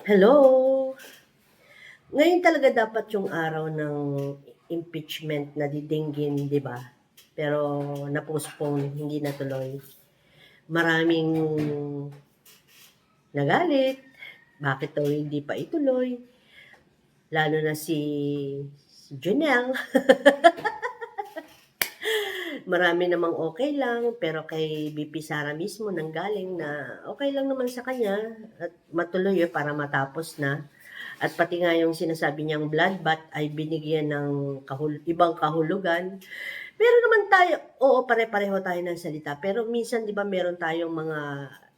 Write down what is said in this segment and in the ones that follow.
Hello! Ngayon talaga dapat yung araw ng impeachment na didinggin, di ba? Pero na-postpone, hindi natuloy. Maraming nagalit. Bakit daw hindi pa ituloy? Lalo na si, si Janelle. Marami namang okay lang, pero kay BP Sara mismo nanggaling na okay lang naman sa kanya at matuloy eh, para matapos na. At pati nga yung sinasabi niyang bloodbath ay binigyan ng kahul- ibang kahulugan. Pero naman tayo, oo, pare-pareho tayo ng salita. Pero minsan, di ba, meron tayong mga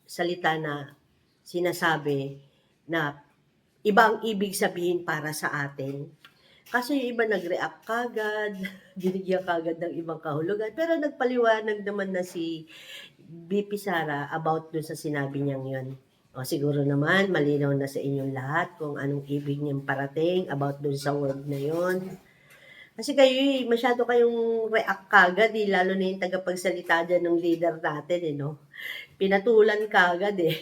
salita na sinasabi na iba ang ibig sabihin para sa atin. Kasi yung iba nag-react kagad, binigyan kagad ng ibang kahulugan. Pero nagpaliwanag naman na si BP Sara about dun sa sinabi niyang yun. O siguro naman, malinaw na sa inyong lahat kung anong ibig niyang parating about dun sa word na yun. Kasi kayo, eh, masyado kayong react kagad, eh, lalo na yung tagapagsalita dyan ng leader natin, eh, no? Pinatulan kagad, eh.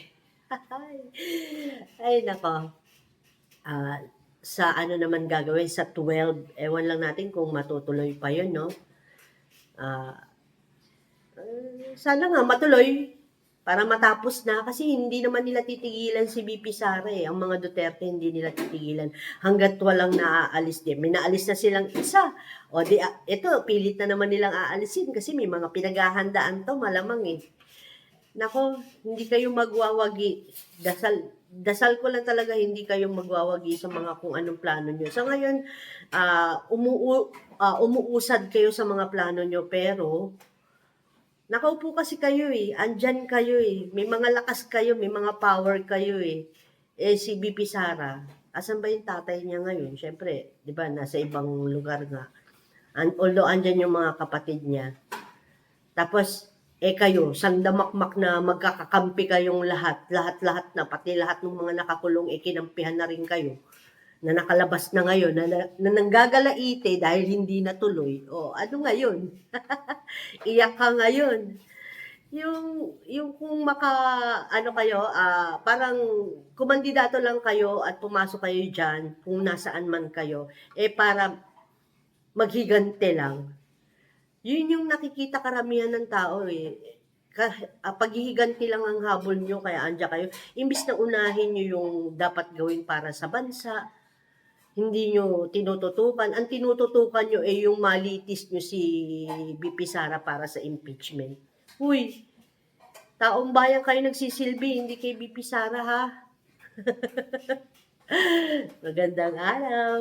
Ay, nako. Ah, sa ano naman gagawin sa 12 ewan lang natin kung matutuloy pa yun no Ah, eh, sana nga matuloy para matapos na kasi hindi naman nila titigilan si BP Sara eh. Ang mga Duterte hindi nila titigilan hanggat walang naaalis din. May naalis na silang isa. O di, ah, ito, pilit na naman nilang aalisin kasi may mga pinaghahandaan to malamang eh. Nako, hindi kayo magwawagi. Dasal, dasal ko lang talaga hindi kayo magwawagi sa mga kung anong plano nyo. Sa ngayon, ah umuu, ah, umuusad kayo sa mga plano nyo, pero nakaupo kasi kayo eh. Andyan kayo eh. May mga lakas kayo, may mga power kayo eh. Eh, si BP Sara, asan ba yung tatay niya ngayon? Siyempre, di ba, nasa ibang lugar nga. And, although andyan yung mga kapatid niya. Tapos, eh kayo, sandamakmak na magkakakampi kayong lahat, lahat-lahat na, pati lahat ng mga nakakulong, eh kinampihan na rin kayo, na nakalabas na ngayon, na, na, na nanggagalaite dahil hindi natuloy. O, ano ngayon? Iyak ka ngayon. Yung, yung kung maka, ano kayo, ah, parang kumandidato lang kayo at pumasok kayo dyan, kung nasaan man kayo, eh para maghigante lang. Yun yung nakikita karamihan ng tao eh. Ka, ah, paghihiganti lang ang habol nyo, kaya andyan kayo. Imbis na unahin nyo yung dapat gawin para sa bansa, hindi nyo tinututukan. Ang tinututukan nyo ay yung malitis nyo si BP Sara para sa impeachment. Uy, taong bayan kayo nagsisilbi, hindi kay BP Sara ha. Magandang araw.